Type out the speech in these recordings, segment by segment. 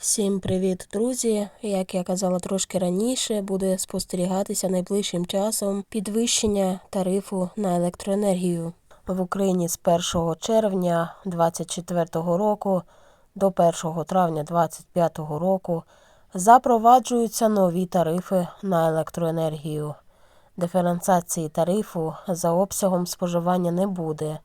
Всім привіт, друзі! Як я казала трошки раніше, буде спостерігатися найближчим часом підвищення тарифу на електроенергію в Україні з 1 червня 2024 року до 1 травня 2025 року запроваджуються нові тарифи на електроенергію. Диференціації тарифу за обсягом споживання не буде.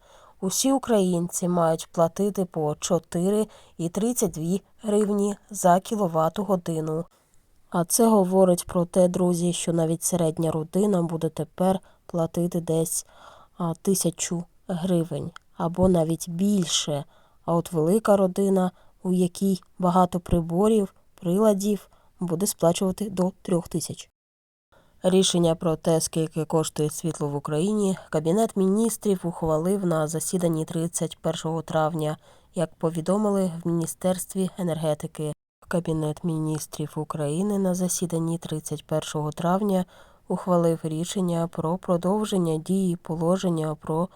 Усі українці мають платити по 4,32 гривні за кіловат годину. А це говорить про те, друзі, що навіть середня родина буде тепер платити десь тисячу гривень або навіть більше. А от велика родина, у якій багато приборів, приладів, буде сплачувати до трьох тисяч. Рішення про те, скільки коштує світло в Україні, Кабінет міністрів ухвалив на засіданні 31 травня, як повідомили в Міністерстві енергетики. Кабінет міністрів України на засіданні 31 травня ухвалив рішення про продовження дії положення про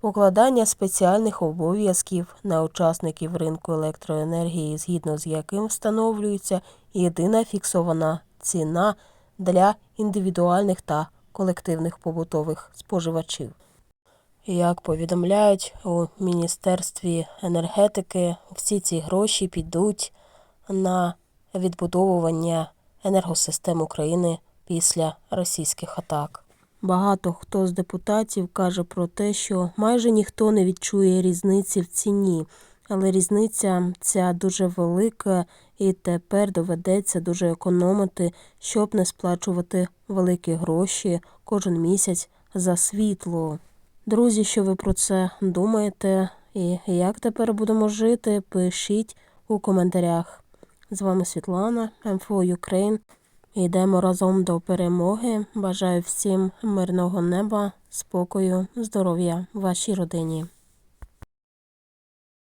покладання спеціальних обов'язків на учасників ринку електроенергії, згідно з яким встановлюється єдина фіксована ціна для індивідуальних та колективних побутових споживачів. Як повідомляють у Міністерстві енергетики, всі ці гроші підуть на відбудовування енергосистем України після російських атак. Багато хто з депутатів каже про те, що майже ніхто не відчує різниці в ціні, але різниця ця дуже велика, і тепер доведеться дуже економити, щоб не сплачувати великі гроші кожен місяць за світло. Друзі, що ви про це думаєте? І як тепер будемо жити? Пишіть у коментарях. З вами Світлана, M4 Ukraine. Йдемо разом до перемоги. Бажаю всім мирного неба, спокою, здоров'я вашій родині.